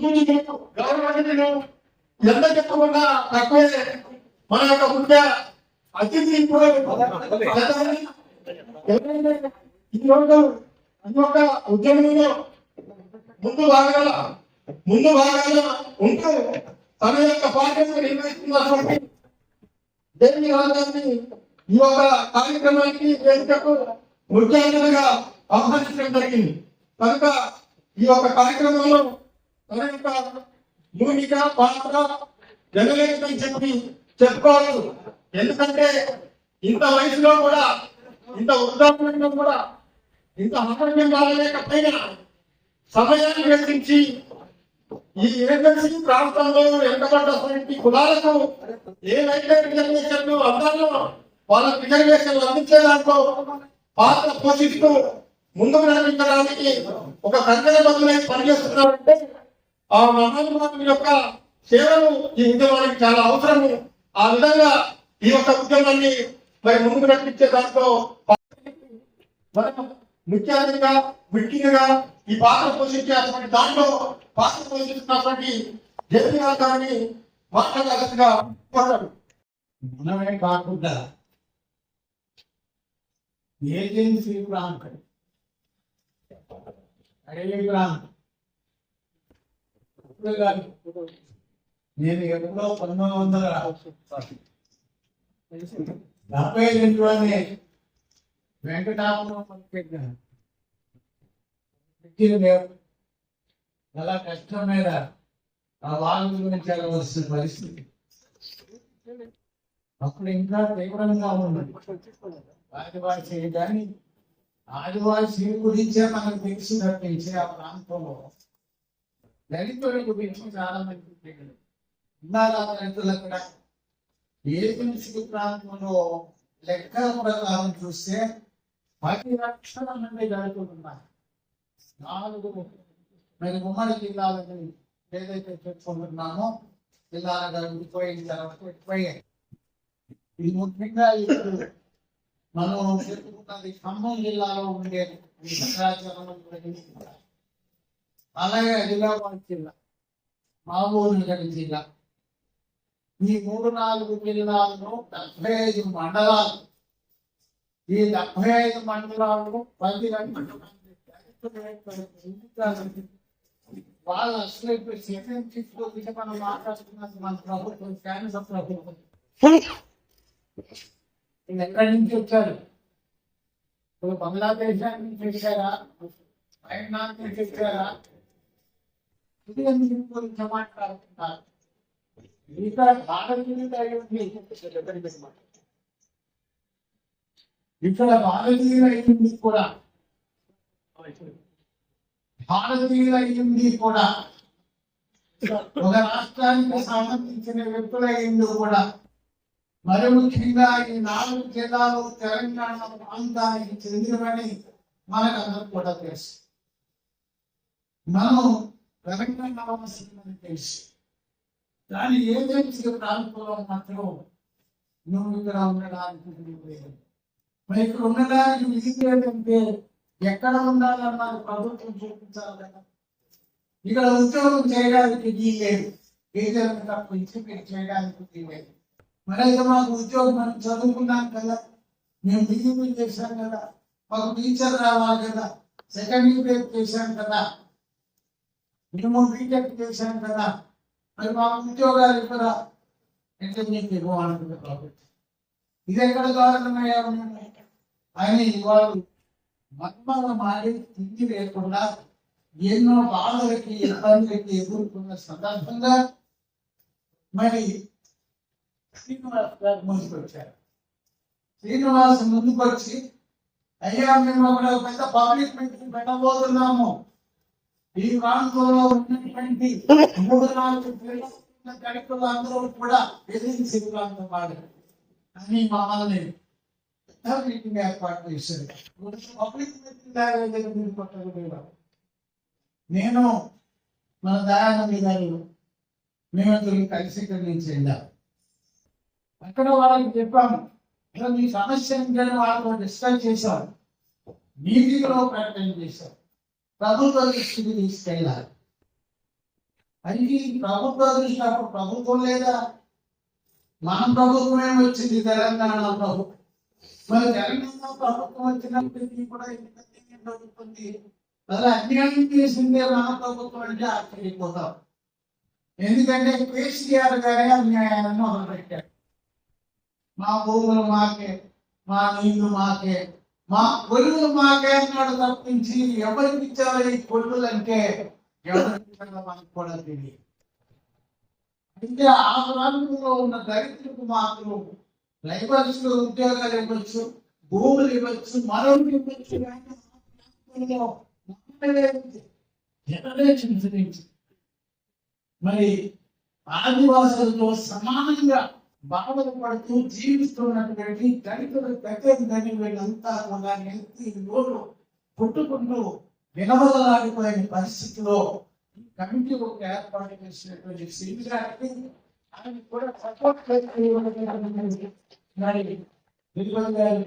Government ఎంత చెప్పకుండా తక్కువే మన యొక్క ముఖ్య అతిథి ఇప్పుడు గతంలో ఈ యొక్క ఉద్యమంలో ముందు భాగాల ముందు భాగాల ఉంటూ తన యొక్క పార్టీని నిర్వహిస్తున్నటువంటి దేవి రాజాన్ని ఈ యొక్క కార్యక్రమానికి వేదికకు ముఖ్య అతిథిగా ఆహ్వానించడం జరిగింది. కనుక ఈ యొక్క కార్యక్రమంలో తన యొక్క భూమిక పాత్ర జనలేదని చెప్పి చెప్పుకోవాలి ఎందుకంటే ఇంత వయసులో కూడా ఇంత వృద్ధాప్యంలో కూడా ఇంత ఆరోగ్యం కాలేకపోయినా సమయాన్ని వెచ్చించి ఈ ఏజెన్సీ ప్రాంతంలో వెనుకబడ్డటువంటి కులాలకు ఏవైతే రిజర్వేషన్లు అందాలో వాళ్ళ రిజర్వేషన్లు అందించే దాంట్లో పాత్ర పోషిస్తూ ముందుకు నడిపించడానికి ఒక కంకణ బదులై పనిచేస్తున్నారంటే ఆ మహానుభావుని యొక్క సేవలు ఈ ఉద్యమానికి చాలా అవసరము. ఆ విధంగా ఈ యొక్క ఉద్యమాన్ని మరి ముందుకు నడిపించే దాంట్లో ముఖ్యంగా ముఖ్య ఈ పాత్ర పోషించేటువంటి దాంట్లో పాత్ర పోషిస్తున్నటువంటి జరిగిన గారిని మాట్లాడాల్సిందిగా మనమే కాకుండా ఏజెన్సీ ప్రాంతం అడవి ప్రాంతం ఇప్పుడు కాదు. నేను ఎప్పుడో పంతొమ్మిది వందల డెబ్బై రెండులోనే వెంకటాపురం చాలా కష్టం మీద ఆ వాళ్ళ గురించి వెళ్ళవలసిన పరిస్థితి అప్పుడు ఇంకా తీవ్రంగా ఉన్నది ఆదివాసీ కానీ ఆదివాసీ గురించే మనకు తెలిసి తప్పించే ఆ ప్రాంతంలో దళితుల గురించి చాలా మంది తెలియదు ఉన్నారు ఆ ఏజెన్సీ ప్రాంతంలో లెక్క ప్రకారం చూస్తే పది లక్షల మంది దళితులు ఉన్నారు. నాలుగు మరి ఉమ్మడి జిల్లాలని ఏదైతే చెప్పుకుంటున్నామో జిల్లాల విడిపోయిన తర్వాత ఎక్కువయ్యాయి. ఇది ముఖ్యంగా ఇప్పుడు మనం చెప్పుకున్నది ఖమ్మం జిల్లాలో ఉండే ఈ భద్రాచలం అలాగే ఆదిలాబాద్ జిల్లా మహబూబ్నగర్ జిల్లా. ఈ మూడు నాలుగు జిల్లాలను డెబ్బై ఐదు మండలాలు ఈ డెబ్బై ఐదు మండలాల్లో పది వాళ్ళు అసలు ఇప్పుడు చర్యలు తీసుకోవచ్చు మనం మాట్లాడుతున్నది మన ప్రభుత్వం కేంద్ర ప్రభుత్వం. వీళ్ళు ఎక్కడి నుంచి వచ్చారు? ఇప్పుడు బంగ్లాదేశ్ నుంచి వచ్చారా? వైనాథ్ నుంచి వచ్చారా? ఇది ఎందుకు గురించి మాట్లాడుతున్నారు ఇక్కడ భారతీయులు అయి ఇక్కడ భారతీయులు అయింది కూడా భారతీయులు అయింది కూడా ఒక రాష్ట్రానికి సంబంధించిన వ్యక్తులైంది కూడా మరి ముఖ్యంగా ఈ నాలుగు జిల్లాలు తెలంగాణ ప్రాంతానికి చెందినవని మనకు అందరూ కూడా తెలుసు మనం తెలంగాణ వాసులని తెలుసు. కానీ ఏజెన్సీ ప్రాంతంలో మాత్రం నువ్వు ఇక్కడ ఉండడానికి లేదు మరి ఇక్కడ ఉండడానికి వీలు లేదంటే ఎక్కడ ఉండాలన్నది ప్రభుత్వం చూపించాలి కదా. ఇక్కడ ఉద్యోగం చేయడానికి వీలు లేదు ఏదైనా తప్ప ఇచ్చి మీరు చేయడానికి వీలు మరి అయితే మాకు ఉద్యోగం మనం చదువుకున్నాం కదా. మేము డిగ్రీ చేశాం కదా. మాకు టీచర్ రావాలి కదా. సెకండ్ ఇయర్ చేశాం కదా. నువ్వు బీటెక్ చేశాను కదా. మరి మా ఉద్యోగాలు ఇక్కడ అంటే మీకు ఇవ్వాలనుకున్న ప్రాఫిట్ ఇది ఎక్కడ కారణమయ్యా ఆయన వాళ్ళు మర్మాల మారి తిండి లేకుండా ఎన్నో బాధలకి ఇబ్బందులకి ఎదుర్కొన్న సందర్భంగా మరి శ్రీనివాస్ గారు ముందుకొచ్చారు. శ్రీనివాస్ ముందుకొచ్చి అయ్యా మేము ఒక పెద్ద పబ్లిక్ మీటింగ్ పెట్టబోతున్నాము. ఈ ప్రాంతంలో ఉన్నటువంటి మూడు నాలుగు జిల్లాల కలెక్టర్లు అందరూ కూడా ఏజెన్సీ ప్రాంతం వాడు అని మమ్మల్ని మీటింగ్ ఏర్పాటు చేశారు. పబ్లిక్ మీటింగ్ కొట్టగలిగారు. నేను మన దయానంద గారు మేమందరూ కలిసి ఇక్కడి నుంచి వెళ్ళాం. అక్కడ వాళ్ళకి చెప్పాము ఇలా మీ సమస్య ఏంటని వాళ్ళతో డిస్కస్ చేశారు మీటింగ్లో ప్రకటన చేశారు. ప్రభుత్వ దృష్టికి తీసుకెళ్ళాలి. అది ప్రభుత్వ దృష్టి అప్పుడు ప్రభుత్వం లేదా? మన ప్రభుత్వమే వచ్చింది తెలంగాణ ప్రభుత్వం. మరి తెలంగాణ ప్రభుత్వం వచ్చినప్పటికీ కూడా ఇంత అన్యాయం అలా అన్యాయం చేసిందే మన ప్రభుత్వం అంటే ఆశ్చర్యపోతాం. ఎందుకంటే కేసీఆర్ గారే అన్యాయాలను మొదలుపెట్టారు. మా భూములు మాకే మా నీళ్ళు మాకే మా కొలువులు మాకే తప్పించి ఎవరికి ఇచ్చారో ఈ కొలువులు అంటే ఎవరికి మనకు కూడా తెలియదు. అంటే ఆ ప్రాంతంలో ఉన్న దరిద్రులకు మాత్రం లైబర్స్ ఉద్యోగాలు ఇవ్వచ్చు భూములు ఇవ్వచ్చు మరొకటి ఇవ్వచ్చు జనరేషన్స్ నుంచి మరి ఆదివాసులతో సమానంగా బాధలు పడుతూ జీవిస్తున్నటువంటి దళితులు ప్రత్యేకమైన వీళ్ళంతా కూడా నెత్తి నోరు పుట్టుకుంటూ వినవదలాడిపోయిన పరిస్థితిలో ఈ కమిటీ ఒక ఏర్పాటు చేసినటువంటి సింగ్ ఆయన కూడా సపోర్ట్ మరి తిరుపతి గారు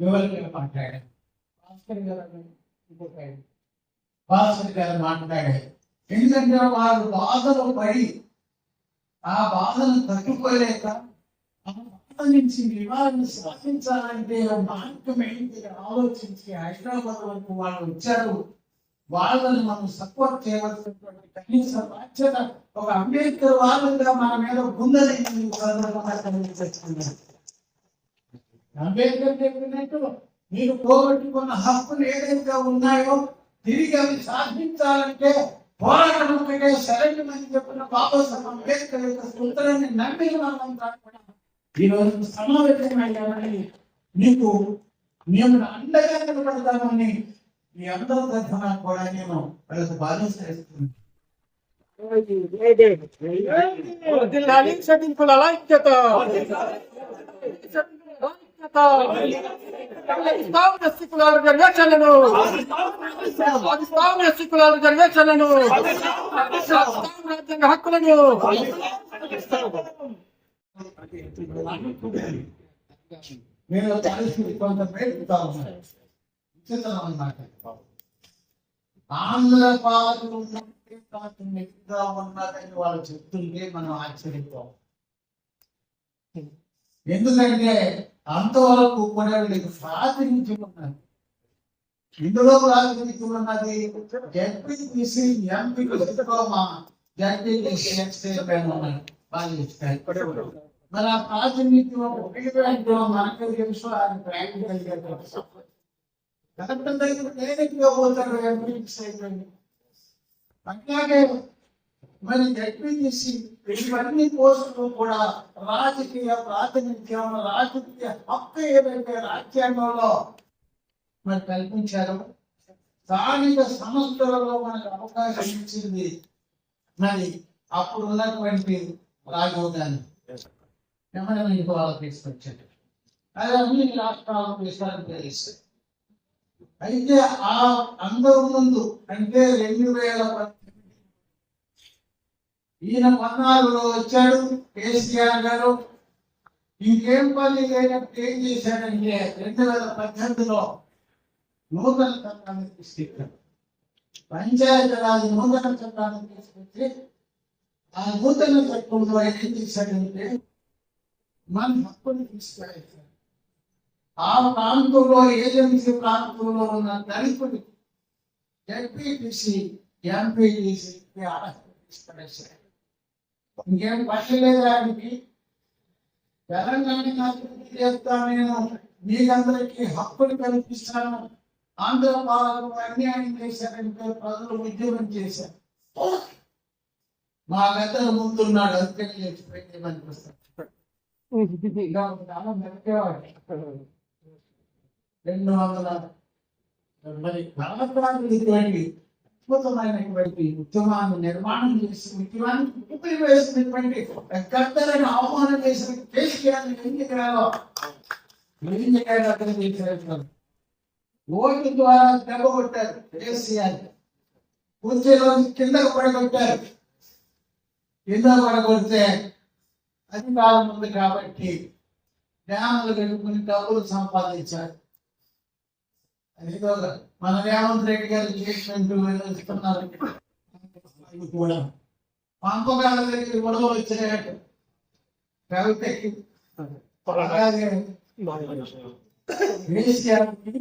వివరంగా మాట్లాడారు. భాస్కర్ గారు ఇంకొక భాస్కర్ గారు మాట్లాడారు. ఎందుకంటే వారు బాధలు పడి ఆ బాధను తట్టుకోలేక ఆ బాధ నుంచి నివారణ సాధించాలంటే మార్గం ఏంటి ఆలోచించి హైదరాబాద్ వరకు వాళ్ళు వచ్చారు. వాళ్ళని మనం సపోర్ట్ చేయవలసినటువంటి కనీస బాధ్యత ఒక అంబేద్కర్ వాళ్ళుగా మన మీద ఉందని అంబేద్కర్ చెప్పినట్టు మీరు పోగొట్టుకున్న హక్కులు ఏదైతే ఉన్నాయో తిరిగి అవి సాధించాలంటే పోరాటం ఒకటే శరణ్యమని చెప్పిన బాబాసాహెబ్ అంబేద్కర్ యొక్క సూత్రాన్ని నమ్మి మనమంతా కూడా ఈ రోజు సమావేశమయ్యామని మీకు మేము అండగా నిలబడతామని మీ అందరి తరఫున కూడా నేను వాళ్ళకు బాధ్యత షటింపుల ఐక్యత పాకిస్తాన్ రెస్టికులార్ గర్వేచలను పాకిస్తాన్ రెస్టికులార్ రాజ్యాంగ హక్కులను నేను ఆంధ్ర పాలకులు ఉన్నదని వాళ్ళు చెప్తుంటే మనం ఆశ్చర్యపోం ఎందుకంటే అంతవరకు కూడా వీళ్ళకి ప్రాతినిధ్యం ఉన్నది ఇందులో ప్రాతినిధ్యం ఉన్నది జడ్పీటీసీ ఎంపీలు మా జడ్పీటీసీ మరి ఆ ప్రాతినిధ్యం మనకు తెలుసు ఆయన దగ్గర పోతాడు ఎంపీటీసీ అయిపోయింది. అట్లాగే మరి జడ్పీటీసీ ఇవన్నీ పోస్టులు కూడా రాజకీయ ప్రాతినిధ్యం రాజకీయ హక్కు ఏదైతే రాజ్యాంగంలో మరి కల్పించారో స్థానిక సంస్థలలో మనకు అవకాశం ఇచ్చింది మరి అప్పుడు ఉన్నటువంటి రాజీవ్ గాంధీ ఎమర్జెన్సీ వాళ్ళకి తీసుకొచ్చారు. అది అన్ని రాష్ట్రాలకు విస్తరణ తెలుస్తాయి అయితే ఆ అందరి ముందు అంటే రెండు వేల పద్దెనిమిది ఈయన పద్నాలుగులో వచ్చాడు కేసీఆర్ గారు. ఇంకేం పని లేనట్టు ఏం చేశాడంటే రెండు వేల పద్దెనిమిదిలో నూతన చట్టాన్ని తీసుకెళ్ళాడు. పంచాయతీరాజ్ నూతన చట్టాన్ని తీసుకొచ్చి ఆ నూతన చట్టంలో ఏం చేశాడంటే మన హక్కుని తీసుకెళ్ళాడు ఆ ప్రాంతంలో ఏజెన్సీ ప్రాంతంలో ఉన్న దళితుడి ఎంపీటీసీ ఎంపీటీసీ తీసుకెళ్ళేశారు ఇంకేం పక్షం పట్టలేదు ఆయనకి తెలంగాణ అభివృద్ధి చేస్తా నేను మీకందరికీ హక్కులు కల్పిస్తాను. ఆంధ్ర పాలకులు అన్యాయం చేశారంటే ప్రజలు ఉద్యమం చేశారు. మా పెద్దల ముందున్నాడు అందుకని చచ్చిపోయింది అనిపిస్తాను రెండు వందల మరి భారతదేశానికి ఇటువంటి అద్భుతమైనటువంటి ఉద్యమాన్ని నిర్మాణం చేసి ఉద్యమాన్ని పుట్టుకుని వేసినటువంటి గద్దరని అవమానం చేసిన కేసీఆర్ ఏం చేయాలో ఏం చేయాలో అతను చేసినట్టు ఓటు ద్వారా దెబ్బ కొట్టారు కేసీఆర్. కుర్చీలో కిందకు పడగొట్టారు. కింద పడగొడితే అధికారం ఉంది కాబట్టి డ్యాములు కట్టుకుని డబ్బులు సంపాదించారు. అదిగో మన రేవంత్ రెడ్డి గారు చేసినట్టు ఇస్తున్నారు ఇది కూడా పంపకాల దగ్గర గొడవలు వచ్చినాయట కవితకి అలాగే కేసీఆర్కి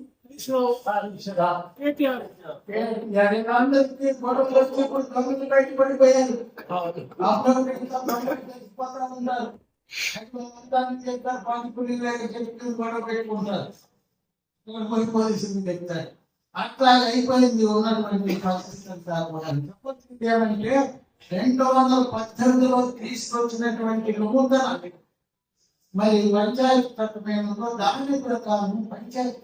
పాలించరా. అందరికీ గొడవలు వచ్చినప్పుడు కవిత బయటపడిపోయారు అప్పుడు ఇంకా బయటకు తెలిసిపోతా ఉన్నారు మొత్తానికి చెప్తారు పానిపూరి చెప్పి గొడవ పెట్టుకుంటారు ఇక్కడ పోయి పోలీసులు చెప్తారు అట్లా అయిపోయింది ఉన్నటువంటి పరిస్థితి అంతా ఏమంటే రెండు వందల పద్దెనిమిదిలో తీసుకొచ్చినటువంటి నూతన మరి పంచాయతీ చట్టమేమో దాని ప్రకారం పంచాయతీ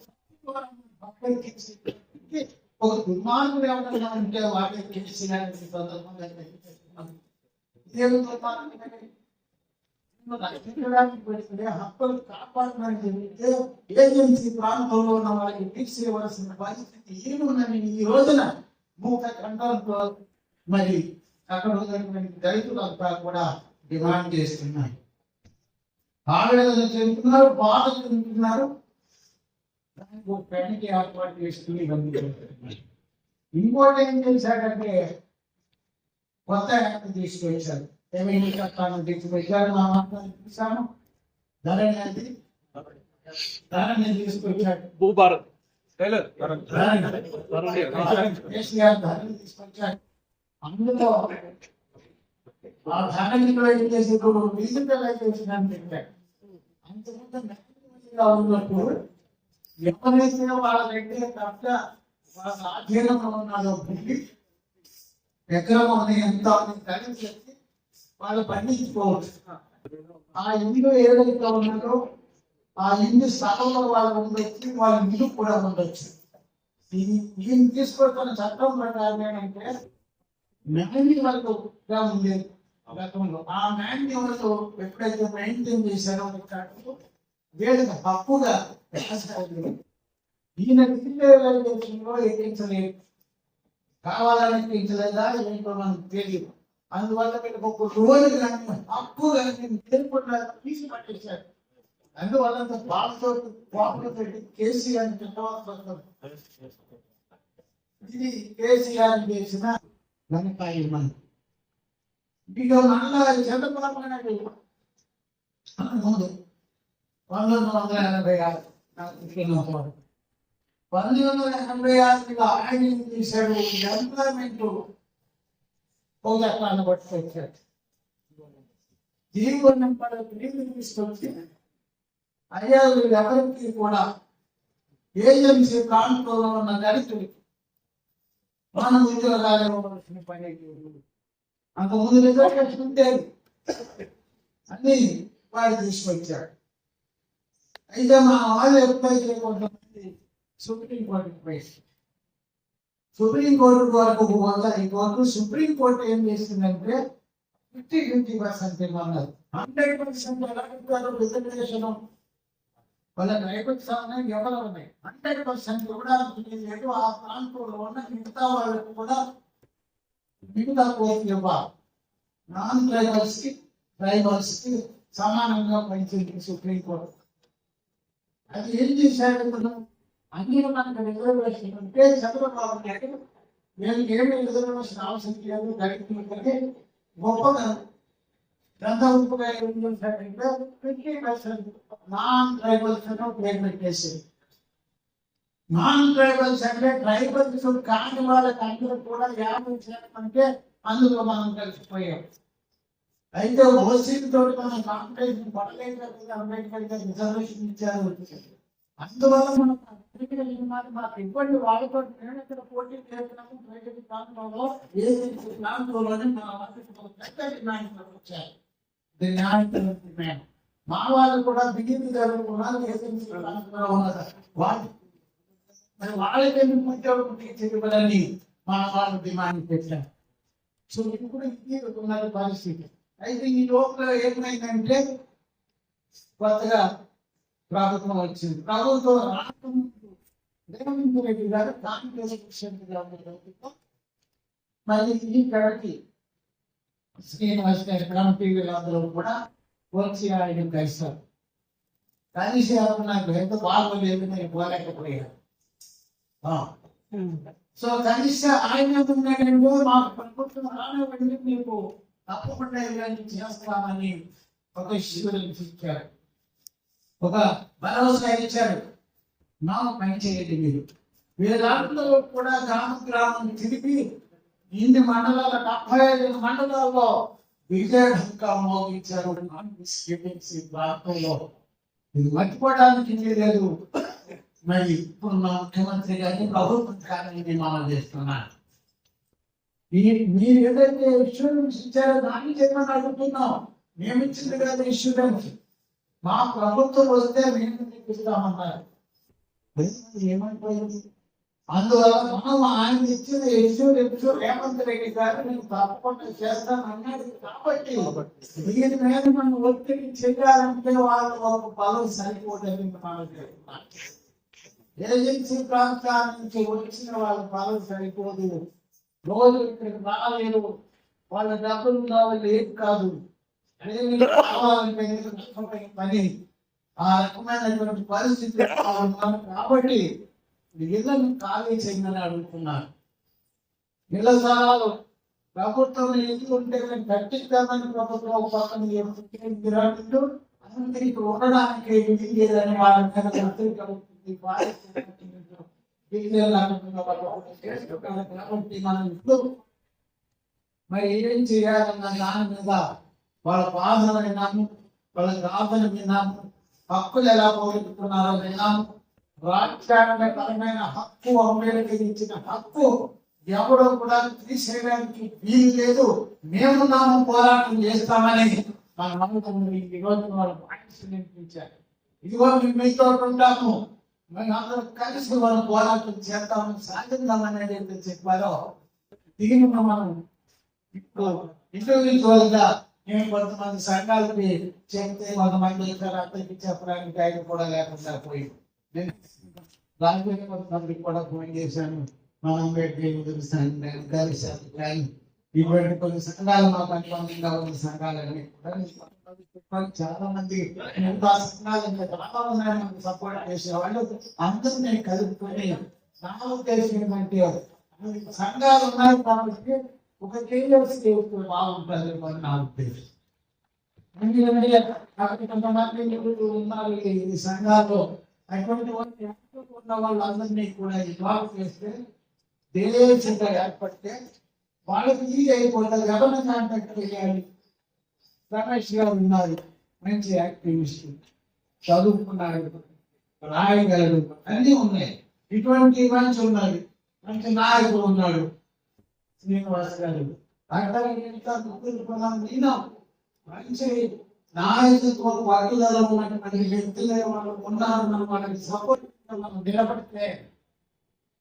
ఒక దుర్మార్గుడు ఏమన్నా ఉంటే వాటికి కేసీఆర్ సందర్భంగా తెలియజేస్తున్నాను. ఇదేం హక్కులు కాపాడడానికి ఏజెన్సీ ప్రాంతంలో ఉన్న వాళ్ళకి తీసేయవలసిన పరిస్థితి ఏమున్నది ఈ రోజున మూక గంటలతో మరి అక్కడ ఉన్నటువంటి రైతులంతా కూడా డిమాండ్ చేస్తున్నారు. ఆవేదన చెందుతున్నారు బాధ చెందుతున్నారు. దానికి ఒక ఏర్పాటు చేస్తుంది ఇవన్నీ ఇంకోటి ఏం చేశాడంటే కొత్త యాక్ట్ తీసుకొచ్చారు. ఏమేమి చట్టాలను తీసుకొచ్చారు మా మాట్లాడి చూసాము ధరణి అది ధరణి తీసుకొచ్చాడు భూభారత్. తీసుకొచ్చాడు అందులో ఆ ధరణిలో ఏం డిజిటలైజేషన్ అని పెట్టాడు అంతకుముందు ఉన్నప్పుడు ఎవరైతే వాళ్ళ దగ్గర తప్ప వాళ్ళ ఆధీనంలో ఉన్నారో భూమి అని ఎంత అని కలిసి చెప్పి వాళ్ళు పండించుకోవచ్చు. ఆ ఇల్లు ఏదైతే ఉన్నదో ఆ ఇల్లు స్థలంలో వాళ్ళు ఉండొచ్చు వాళ్ళ ఇల్లు కూడా ఉండొచ్చు. ఇది దీన్ని తీసుకొస్తున్న చట్టం ప్రకారం ఏంటంటే వాళ్ళతో ఉండేది గతంలో ఆ మాన్యువల్ ఎప్పుడైతే మెయింటైన్ చేశారో వీళ్ళకి హక్కుగా ఈయన డిజిటలైజేషన్లో ఎక్కించలేదు. కావాలని ఎక్కించలేదా ఏంటో మనకు తెలియదు. అందువల్ల మీకు ఒక రోజు కానీ హక్కు కానీ తెలియకుండా తీసి పట్టేశారు అందువల్ల బాధతో కోపంతో పెట్టి కేసీఆర్ చెప్పవలసి వస్తుంది ఇది కేసీఆర్ చేసిన ఘనకాయ మనం ఇక మళ్ళా చంద్రబాబు నాయుడు. ముందు పంతొమ్మిది వందల ఎనభై ఆరు. పంతొమ్మిది వందల ఎనభై ఆరులో ఆయన చేశాడు? ఎంప్లాయ్మెంట్ ఒక చట్టాన్ని పట్టుకొచ్చాడు జీవనం పడక తీసుకొచ్చి అయ్యా ఎవరికి కూడా ఏజెన్సీ ప్రాంతంలో ఉన్న దళితులు మన ఉద్యోగాలు ఇవ్వవలసిన పని అంత ముందు రిజర్వేషన్ ఉండేది. అన్ని వాడు తీసుకొచ్చాడు. అయితే మా వాళ్ళు ఎప్పుడైతే కొంతమంది సుప్రీం కోర్టుకి సుప్రీం కోర్టు వరకు పోతా ఈ కోర్టు సుప్రీం కోర్టు ఏం చేసిందంటే ఫిఫ్టీ ఫిఫ్టీ పర్సెంట్ ఇవ్వన్నారు హండ్రెడ్ పర్సెంట్ ఎలా ఇస్తారు రిజర్వేషన్. వాళ్ళ రైతులకు సంబంధం ఎవరు ఉన్నాయి హండ్రెడ్ పర్సెంట్ కూడా లేదు. ఆ ప్రాంతంలో ఉన్న మిగతా వాళ్ళకు కూడా మిగతా కోర్టు ఇవ్వాలి. నాన్ ట్రైబల్స్కి ట్రైబల్స్కి సమానంగా పనిచేసింది సుప్రీం కోర్టు. అది ఏం చేశాడు నేను ఏమి రిజర్వేషన్ అవసరం లేదు దళితులకి గొప్పగా గ్రంథ నాన్ ట్రైబల్స్ పేరు పెట్టేసి నాన్ ట్రైబల్స్ అంటే ట్రైబల్స్ కాని వాళ్ళకి అందరూ కూడా యాభై శాతం అంటే అందులో మనం కలిసిపోయాం అయితే ఓసీల తోటి మనం కాంపిటీషన్ పడలేదు అంబేద్కర్ గారు రిజర్వేషన్ ఇచ్చారు అందువల్ల మనం అగ్రికల్చర్ మాట మాకు ఇబ్బంది వాళ్ళతో నేను ఇక్కడ పోటీ చేస్తున్నాము ప్రైవేట్ ప్రాంతంలో ఏ ప్రాంతంలోనే మా వాళ్ళకి ఒక పెద్ద డిమాండ్ వచ్చారు డిమాండ్ మా వాళ్ళు కూడా బిగిన్ గారు కూడా ఏజెన్సీ ప్రాంతంలో ఉన్నారు వాళ్ళు మరి వాళ్ళకి ఎందుకు ఉద్యోగం తీర్చివ్వాలని మన వాళ్ళు డిమాండ్ పెట్టారు సో ఇప్పుడు ఇది ఉన్నది పరిస్థితి అయితే ఈ లోపల ఏమైందంటే కొత్తగా ప్రభుత్వం వచ్చింది. ప్రభుత్వం రాకముందు రేవంత్ రెడ్డి గారు కాంగ్రెస్ ప్రెసిడెంట్గా ఉన్న ప్రభుత్వం మరి ఈ శ్రీనివాస్ గారి కమిటీ వీళ్ళందరూ కూడా వచ్చి ఆయన కలిశారు. కలిసి నాకు ఎంత బాగోలేదు నేను పోలేకపోయాను. సో కలిసి ఆయన ఉన్నాడంటే మా ప్రభుత్వం రానివ్వండి మీకు తప్పకుండా ఇవన్నీ చేస్తామని ఒక శివుడిని ఇచ్చారు ఒక భరోసా ఇచ్చారు నా పని చేయండి మీరు. వీళ్ళందరూ కూడా గ్రామ గ్రామం తిరిగి ఇన్ని మండలాల డెబ్బై ఐదు మండలాల్లో విజయంగా మోగించారు. ప్రాంతంలో. ఇది మర్చిపోవడానికి లేదు. మరి ఇప్పుడు మా ముఖ్యమంత్రి గారిని ప్రభుత్వం కానీ మనం చేస్తున్నాను. మీరు ఏదైతే ఇన్సూరెన్స్ ఇచ్చారో దాన్ని చేయమని అడుగుతున్నాం. మేము ఇచ్చింది కాదు ఇన్సూరెన్స్ మా ప్రభుత్వం వస్తే మేము మీకు ఇస్తామన్నారు ఏమైపోయింది? అందువల్ల మనం ఆయన ఇచ్చిన ఇన్సూరెన్స్ రేవంత్ రెడ్డి గారు నేను తప్పకుండా చేస్తాను అన్నాడు. కాబట్టి దీని మీద మనం ఒత్తిడి చేయాలంటే వాళ్ళు ఒక బలం సరిపోతుంది ఏజెన్సీ ప్రాంతాల నుంచి వచ్చిన వాళ్ళ బలం సరిపోదు. రోజు ఇక్కడికి రాలేరు వాళ్ళ డబ్బులు కావాలి లేదు కాదు. పని ఆ రకమైనటువంటి పరిస్థితి కాబట్టి ఇళ్ళను ఖాళీ చేయమని అడుగుతున్నారు. ఇళ్ళ స్థలాలు ప్రభుత్వం ఎందుకుంటే మేము కట్టిస్తామని ప్రభుత్వం ఒక పక్కన చెప్తుంటే అంటూ అందరికి ఉండడానికి ఇల్లు లేదని వాళ్ళ మీద కలుగుతుంది కాబట్టి మనం ఇప్పుడు మరి ఏం చేయాలన్న దాని మీద వాళ్ళ బాధలు విన్నాము వాళ్ళ గాథలు విన్నాము. హక్కులు ఎలా పోగొట్టుకున్నారో విన్నాము. రాజ్యాంగపరమైన హక్కు అమ్మేలకి ఇచ్చిన హక్కు ఎవడో కూడా తీసేయడానికి వీలు లేదు. మేమున్నాము పోరాటం చేస్తామని మన నమ్మకం ఉంది. వాళ్ళ పాయింట్స్ నింపించారు ఇదిగో మేము మీతో ఉంటాము. మేము అందరం కలిసి మనం పోరాటం చేద్దామని సాధిద్దామని ఏదైతే చెప్పారో దీన్ని మనం ఇప్పుడు ఇండివిజువల్గా నేను కొంతమంది సంఘాలకి చెప్తే కొంతమంది ఇక్కడ అతనికి చెప్పడానికి టైం కూడా లేకుండా పోయి నేను రాజకీయ కొంతమందికి కూడా ఫోన్ చేశాను. మనం అంబేద్కర్ తెలుసాను కలిశాను కానీ ఇటువంటి కొన్ని సంఘాలు మా పనిగా ఉన్న సంఘాలన్నీ కూడా చాలా మంది మిగతా సంఘాలు ఇంకా చాలా ఉన్నాయి మనకు సపోర్ట్ చేసేవాళ్ళు అందరినీ కలుపుకొని నా ఉద్దేశం ఏంటంటే సంఘాలు ఉన్నారు కాబట్టి ఒక కేజీఎస్ బాగుంటుంది అని నా ఉద్దేశం. కొంతమంది ఉన్నారు ఈ సంఘాల్లో. అటువంటి ఉన్న వాళ్ళందరినీ కూడా ఇన్వాల్వ్ చేస్తే దేశంగా ఏర్పడితే వాళ్ళకి ఈజీ అయిపోతుంది. ఎవరిని కాంటాక్ట్ చేయాలి. రమేష్ గారు ఉన్నారు. మంచి యాక్టివిస్ట్. చదువుకున్నారు రాయగలరు అన్నీ ఉన్నాయి. ఇటువంటి మంచి ఉన్నాయి మంచి నాయకుడు ఉన్నాడు. శ్రీనివాస్ గారు. అక్కడ ముగ్గురు మనం మంచి నాయకత్వం పట్టుదల ఉన్నటువంటి వ్యక్తులే వాళ్ళు ఉన్నారు మనం వాళ్ళకి సపోర్ట్ మనం నిలబడితే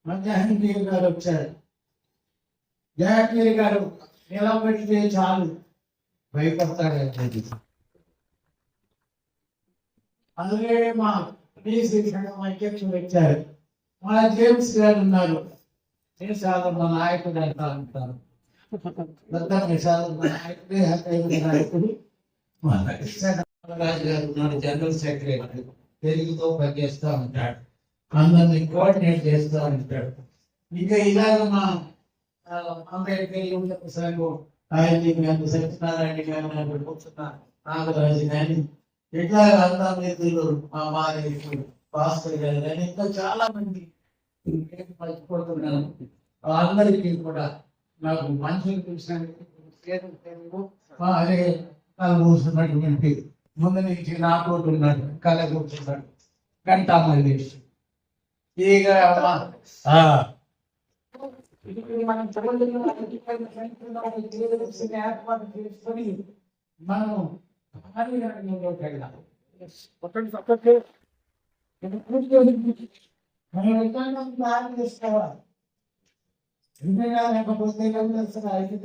మధ్యాహ్నం గారు వచ్చారు. జయగిరి గారు నిలబడితే చాలు. భయపడతాడు అలాగే మా డీసీ అధ్యక్షులు వచ్చారు. మా జేమ్స్ గారు ఉన్నారు. దేశాలు నాయకుడు అంటా అంటారు పెద్ద దేశాలు నాయకుడే హైదరాబాద్ నాయకుడు? రాజు గారు ఉన్నాడు జనరల్ సెక్రటరీ తెలుగుతో పనిచేస్తూ ఉంటాడు. అందరిని కోఆర్డినేట్ చేస్తూ ఉంటాడు. ఇంకా ఇలాగ మా ఆ, అంబేద్కర్ యువత సంఘం ఆయన గారు సత్యనారాయణ గారు నాకు కూర్చున్నారు నాగరాజు గాని ఇట్లా అంతా మిత్రులు మా మారేషు భాస్కర్ గారు కానీ ఇంకా చాలా మంది నేను మర్చిపోతున్నాను అందరికీ కూడా నాకు మనుషులు అదే కూర్చున్నటువంటి ముందు నుంచి నాకు ఉన్నాడు కళ కూర్చున్నాడు గంటా మల్లేష్. ఇది మనం చేసుకొని మనం వెళ్ళాలి. మనం విధానం ప్లాన్ చేసుకోవాలి ఎందుకంటే లేకపోతే అసలు ఐదు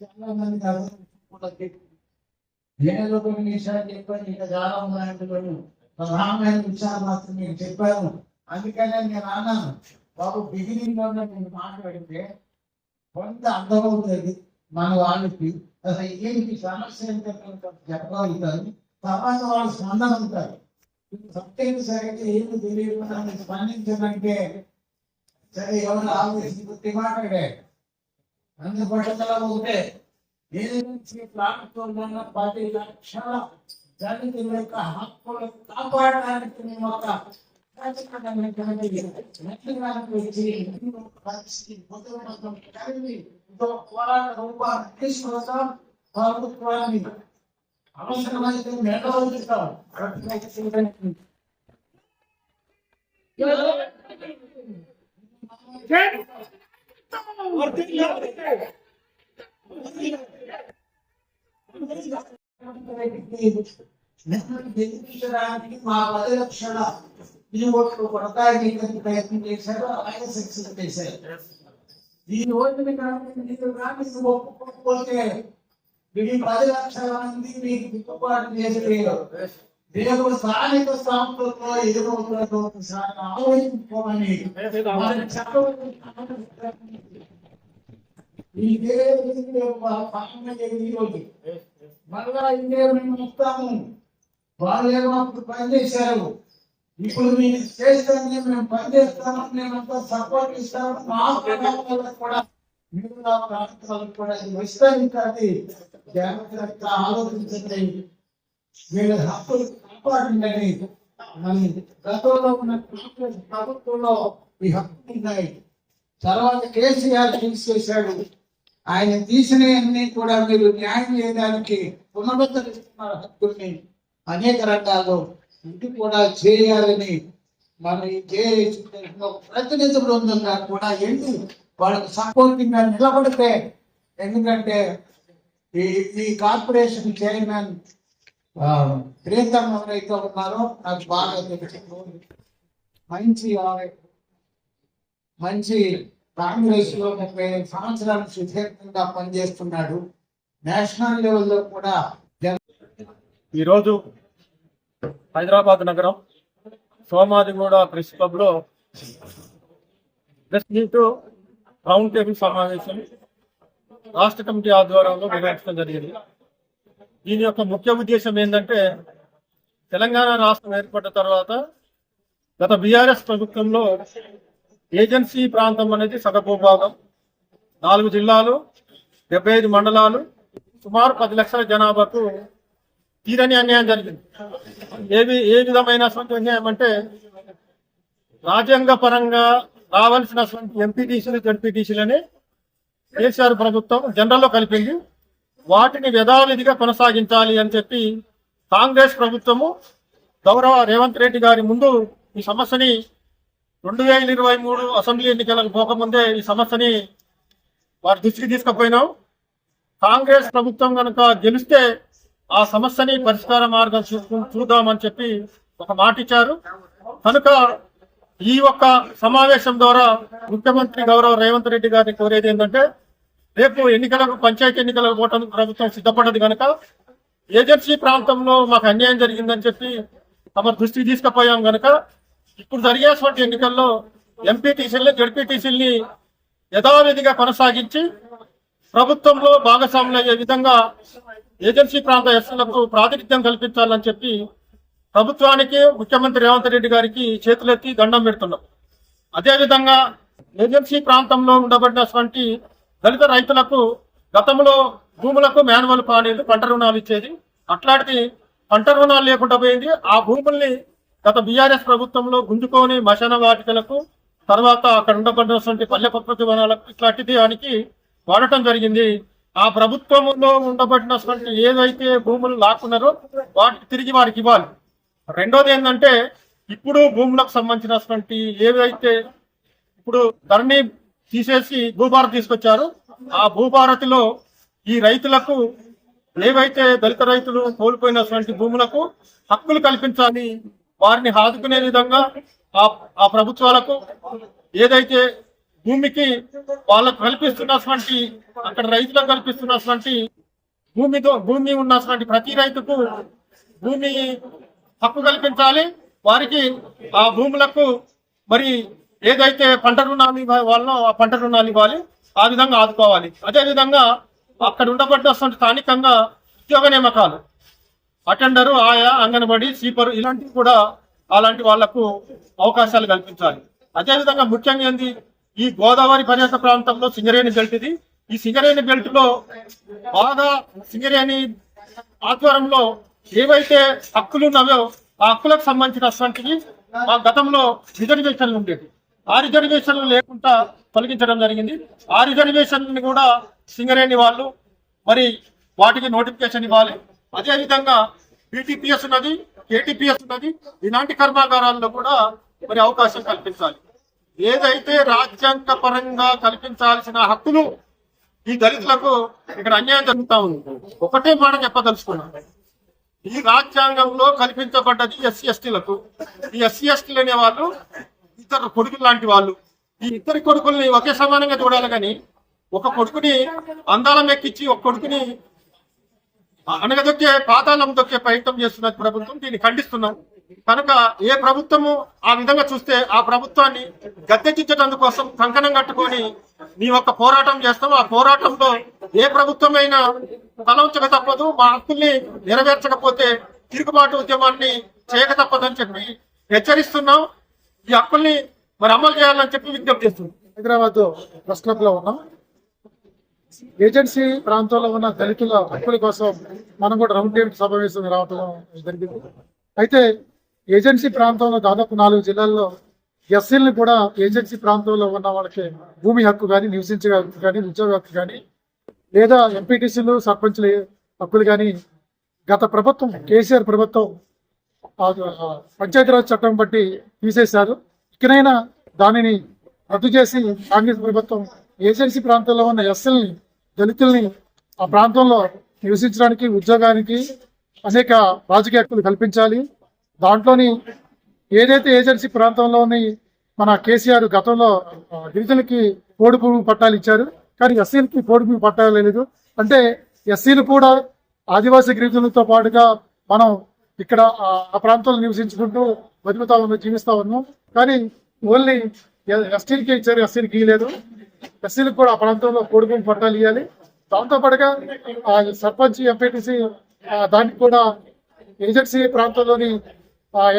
చాలా మంది అర్థం కూడా కొన్ని విషయాలు చెప్పాను ఇంకా చాలా ఉన్నాయంటున్నాను ప్రధానమైన విషయాలు మాత్రం నేను చెప్పాను అందుకనే నేను అన్నాను బాబు బిగినింగ్లో నేను మాట్లాడితే కొంత అర్థమవుతుంది మన వాళ్ళకి అసలు ఏంటి సమస్య ఏంటో చెప్పగలుగుతారు తర్వాత వాళ్ళు స్పందన ఉంటారు సత్యం సరే ఏమి తెలియదు అని స్పందించదంటే సరే ఎవరు ఆలోచించి బుద్ధి మాట్లాడే అన్ని పట్టుదల ఒకటే ఏజెన్సీ ప్రాంతంలో పది లక్షల దళితుల యొక్క హక్కులు కాపాడడానికి మేము ఒక ప్రభుత్వాన్ని అవసరమైతే గెలిపించడానికి మా పది లక్షల ఓట్లు కొనసాగి ప్రయత్నం చేశారు అలాగే సక్సెస్ చేశారు. ఈ ఓటుని కానీ మీరు కానీ పది లక్షల మంది మీకు దిద్దుబాటు చేసి దేవుడు స్థానిక సంస్థల్లో ఎదురవుతున్నటువంటి ఆలోచించుకోమని ఈ దేవుడి పాలన మళ్ళా ఇంకే మేము వస్తాము. వాళ్ళు ఏమో అప్పుడు పనిచేశారు ఇప్పుడు మీరు చేస్తానే మేము పనిచేస్తామని మేమంతా సపోర్ట్ ఇస్తాము మా కూడా మిగతా ప్రాంతాలకు కూడా ఇది విస్తరించాలి జాగ్రత్తగా ఆలోచించండి వీళ్ళ హక్కులు కాపాడండి మరి గతంలో ఉన్న ప్రభుత్వంలో ఈ హక్కులు ఉన్నాయి తర్వాత కేసీఆర్ తీసేశాడు ఆయన తీసినవన్నీ కూడా మీరు న్యాయం చేయడానికి పునరుద్ధరిస్తున్నారు హక్కుల్ని అనేక రంగాల్లో ఇది కూడా చేయాలని మనం ఈ జేఏసీ తరఫున ఒక ప్రతినిధి బృందంగా కూడా వెళ్ళి వాళ్ళకి సపోర్టింగ్గా నిలబడితే ఎందుకంటే ఈ ఈ కార్పొరేషన్ చైర్మన్ ప్రీతం ఎవరైతే ఉన్నారో నాకు బాగా తెలుసు. మంచి మంచి కాంగ్రెస్లో ముప్పై ఐదు సంవత్సరాలు సుదీర్ఘంగా పనిచేస్తున్నాడు. నేషనల్ లెవెల్లో కూడా ఈరోజు హైదరాబాద్ నగరం సోమాదిగూడ ప్రెస్ క్లబ్లో రౌండ్ టేబుల్ సమావేశం. రాష్ట్ర కమిటీ ఆధ్వర్యంలో నిర్వహించడం జరిగింది. దీని యొక్క ముఖ్య ఉద్దేశం ఏంటంటే తెలంగాణ రాష్ట్రం ఏర్పడిన తర్వాత గత బీఆర్ఎస్ ప్రభుత్వంలో ఏజెన్సీ ప్రాంతం అనేది సగభూభాగం. నాలుగు జిల్లాలు డెబ్బై ఐదు మండలాలు సుమారు పది లక్షల జనాభాకు తీరని అన్యాయం జరిగింది. ఏవి ఏ విధమైన అన్యాయం అంటే రాజ్యాంగ పరంగా రావాల్సినటువంటి ఎంపీటీసీలు జడ్పీటీసీలని కేసీఆర్ ప్రభుత్వం జనరల్లో కలిపింది. వాటిని యథావిధిగా కొనసాగించాలి అని చెప్పి కాంగ్రెస్ ప్రభుత్వము గౌరవ రేవంత్ రెడ్డి గారి ముందు ఈ సమస్యని రెండు వేల ఇరవై మూడు అసెంబ్లీ ఎన్నికలకు పోకముందే ఈ సమస్యని వారి దృష్టికి తీసుకుపోయినాం. కాంగ్రెస్ ప్రభుత్వం కనుక గెలిస్తే ఆ సమస్యని పరిష్కార మార్గం చూసుకు చూద్దామని చెప్పి ఒక మాట ఇచ్చారు. కనుక ఈ ఒక్క సమావేశం ద్వారా ముఖ్యమంత్రి గౌరవ రేవంత్ రెడ్డి గారిని కోరేది ఏంటంటే రేపు ఎన్నికలకు పంచాయతీ ఎన్నికలకు పోవటానికి ప్రభుత్వం సిద్ధపడ్డది కనుక ఏజెన్సీ ప్రాంతంలో మాకు అన్యాయం జరిగిందని చెప్పి తమ దృష్టికి తీసుకుపోయాం కనుక ఇప్పుడు జరిగేటువంటి ఎన్నికల్లో ఎంపీటీసీలని జడ్పీటీసీలని యథావిధిగా కొనసాగించి ప్రభుత్వంలో భాగస్వాములు అయ్యే విధంగా ఏజెన్సీ ప్రాంత ఎస్సీలకు ప్రాతినిధ్యం కల్పించాలని చెప్పి ప్రభుత్వానికి ముఖ్యమంత్రి రేవంత్ రెడ్డి గారికి చేతులెత్తి దండం పెడుతున్నాం. అదేవిధంగా ఏజెన్సీ ప్రాంతంలో ఉండబడినటువంటి దళిత రైతులకు గతంలో భూములకు మాన్యువల్ పానీలు పంట రుణాలు ఇచ్చేది. అట్లాంటి పంట రుణాలు లేకుండా పోయింది. ఆ భూముల్ని గత బీఆర్ఎస్ ప్రభుత్వంలో గుంజుకొని మశాన వాటికలకు తర్వాత అక్కడ ఉండబడినటువంటి పల్లె ప్రకృతి వనాలకు ఇట్లాంటి దానికి వాడటం జరిగింది. ఆ ప్రభుత్వంలో ఉండబడినటువంటి ఏదైతే భూములు లాక్కున్నారో వాటికి తిరిగి వారికి ఇవ్వాలి. రెండోది ఏంటంటే ఇప్పుడు భూములకు సంబంధించినటువంటి ఏవైతే ఇప్పుడు ధరణి తీసేసి భూభారతి తీసుకొచ్చారు ఆ భూభారతిలో ఈ రైతులకు ఏవైతే దళిత రైతులు కోల్పోయినటువంటి భూములకు హక్కులు కల్పించాలి వారిని ఆదుకునే విధంగా ఆ ఆ ప్రభుత్వాలకు ఏదైతే భూమికి వాళ్ళకు కల్పిస్తున్నటువంటి అక్కడ రైతులకు కల్పిస్తున్నటువంటి భూమితో భూమి ఉన్నటువంటి ప్రతి రైతుకు భూమి హక్కు కల్పించాలి. వారికి ఆ భూములకు మరి ఏదైతే పంట రుణాలు ఇవ్వాలనో ఆ పంట రుణాలు ఇవ్వాలి. ఆ విధంగా ఆదుకోవాలి. అదేవిధంగా అక్కడ ఉండబడ్డ స్థానికంగా ఉద్యోగ నియామకాలు అటెండరు ఆయా అంగన్వాడీ స్వీపర్ ఇలాంటివి కూడా అలాంటి వాళ్ళకు అవకాశాలు కల్పించాలి. అదేవిధంగా ముఖ్యంగా ఏంది? ఈ గోదావరి పర్యాటక ప్రాంతంలో సింగరేణి బెల్ట్ ఇది. ఈ సింగరేణి బెల్ట్లో బాగా సింగరేణి ఆధ్వర్యంలో ఏవైతే హక్కులు ఉన్నాయో ఆ హక్కులకు సంబంధించినటువంటివి ఆ గతంలో రిజర్వేషన్లు ఉండేవి. ఆ రిజర్వేషన్లు లేకుండా తొలగించడం జరిగింది. ఆ రిజర్వేషన్ కూడా సింగరేణి వాళ్ళు మరి వాటికి నోటిఫికేషన్ ఇవ్వాలి. అదేవిధంగా బీటీపీఎస్ ఉన్నది కేటీపీఎస్ ఉన్నది ఇలాంటి కర్మాగారాల్లో కూడా మరి అవకాశం కల్పించాలి. ఏదైతే రాజ్యాంగ పరంగా కల్పించాల్సిన హక్కులు ఈ దళితులకు ఇక్కడ అన్యాయం జరుగుతా ఉంది. ఒకటే మాట చెప్పదలుచుకున్నాను. ఈ రాజ్యాంగంలో కల్పించబడ్డది ఎస్సీ ఎస్టీలకు ఈ ఎస్సీ ఎస్టీలు అనే వాళ్ళు ఇద్దరు కొడుకులు లాంటి వాళ్ళు ఈ ఇద్దరు కొడుకుల్ని ఒకే సమానంగా చూడాలి కానీ ఒక కొడుకుని అందాలం ఎక్కించి ఒక కొడుకుని అనగదొక్కే పాతాళం దొక్కే ప్రయత్నం చేస్తున్నది ప్రభుత్వం. దీన్ని ఖండిస్తున్నాం. కనుక ఏ ప్రభుత్వము ఆ విధంగా చూస్తే ఆ ప్రభుత్వాన్ని గద్దెక్కించడం కోసం కంకణం కట్టుకొని మేము యొక్క పోరాటం చేస్తాం ఆ పోరాటంలో ఏ ప్రభుత్వమైనా తలవంచక తప్పదు మా హక్కుల్ని నెరవేర్చకపోతే తిరుగుబాటు ఉద్యమాన్ని చేయక తప్పదని చెప్పి హెచ్చరిస్తున్నాం. ఈ హక్కుల్ని మరి అమలు చేయాలని చెప్పి విజ్ఞప్తి చేస్తున్నాం. హైదరాబాద్ ప్రెస్ క్లబ్లో ఉన్నాం. ఏజెన్సీ ప్రాంతంలో ఉన్న దళితుల హక్కుల కోసం మనం కూడా రౌండ్ టేబుల్ సమావేశం రావటం జరిగింది. అయితే ఏజెన్సీ ప్రాంతంలో దాదాపు నాలుగు జిల్లాల్లో ఎస్సీలను కూడా ఏజెన్సీ ప్రాంతంలో ఉన్న వాళ్ళకి భూమి హక్కు కానీ నివసించే హక్కు కానీ ఉద్యోగ హక్కు కానీ లేదా ఎంపీటీసీలు సర్పంచుల హక్కులు కానీ గత ప్రభుత్వం కేసీఆర్ ప్రభుత్వం పంచాయతీరాజ్ చట్టం బట్టి తీసేశారు. ఇకనైనా దానిని రద్దు చేసి కాంగ్రెస్ ప్రభుత్వం ఏజెన్సీ ప్రాంతంలో ఉన్న ఎస్ఎల్ని దళితుల్ని ఆ ప్రాంతంలో నివసించడానికి ఉద్యోగానికి అనేక రాజకీయ హక్కులు కల్పించాలి. దాంట్లోని ఏదైతే ఏజెన్సీ ప్రాంతంలోని మన కేసీఆర్ గతంలో గిరిజనులకి కోడి భూమి పట్టాలు ఇచ్చారు. కానీ ఎస్సీలకి కోడి భూమి పట్టాలు లేదు. అంటే ఎస్సీలు కూడా ఆదివాసీ గిరిజనులతో పాటుగా మనం ఇక్కడ ఆ ప్రాంతంలో నివసించుకుంటూ బతుకుతా ఉన్నాం జీవిస్తా ఉన్నాం. కానీ ఓన్లీ ఎస్టీలకి ఇచ్చారు ఎస్సీలకి ఇవ్వలేదు ఎస్సీలకు కూడా ఆ ప్రాంతంలో కోడి భూమి పట్టాలు ఇవ్వాలి దాంతో పాటుగా ఆ సర్పంచ్ ఎంపీటీసీ దానికి కూడా ఏజెన్సీ ప్రాంతంలోని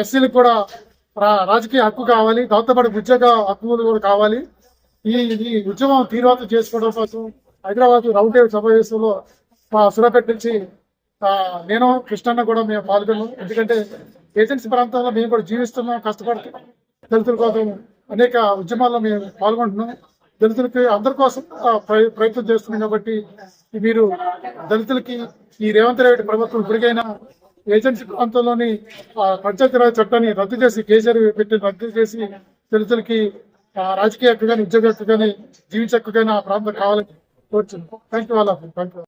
ఎస్సీలకు కూడా రాజకీయ హక్కు కావాలి దాంతోపాటు ఉద్యోగ హక్కులు కూడా కావాలి. ఈ ఈ ఉద్యమం తీర్వాత చేసుకోవడం కోసం హైదరాబాద్ రౌండ్ టేబుల్ సమావేశంలో మా సురపేట నుంచి నేను కృష్ణన్న కూడా మేము పాల్గొన్నాం. ఎందుకంటే ఏజెన్సీ ప్రాంతంలో మేము కూడా జీవిస్తున్నాం కష్టపడుతున్నాం దళితుల కోసం అనేక ఉద్యమాల్లో మేము పాల్గొంటున్నాం. దళితులకి అందరి కోసం ప్రయత్నం చేస్తున్నాం కాబట్టి మీరు దళితులకి ఈ రేవంత్ రెడ్డి ప్రభుత్వం ఇప్పటికైనా ఏజెన్సీ ప్రాంతంలోని ఆ, పంచాయతీరాజ్ చట్టాన్ని రద్దు చేసి కేసీఆర్ పెట్టి రద్దు చేసి దళితులకి రాజకీయ హక్కు కానీ ఉద్యోగ హక్కు కానీ జీవించే హక్కు కానీ ఆ ప్రాంతం కావాలని కోరుతున్నాం థ్యాంక్ యూ వాళ్ళ థ్యాంక్ యూ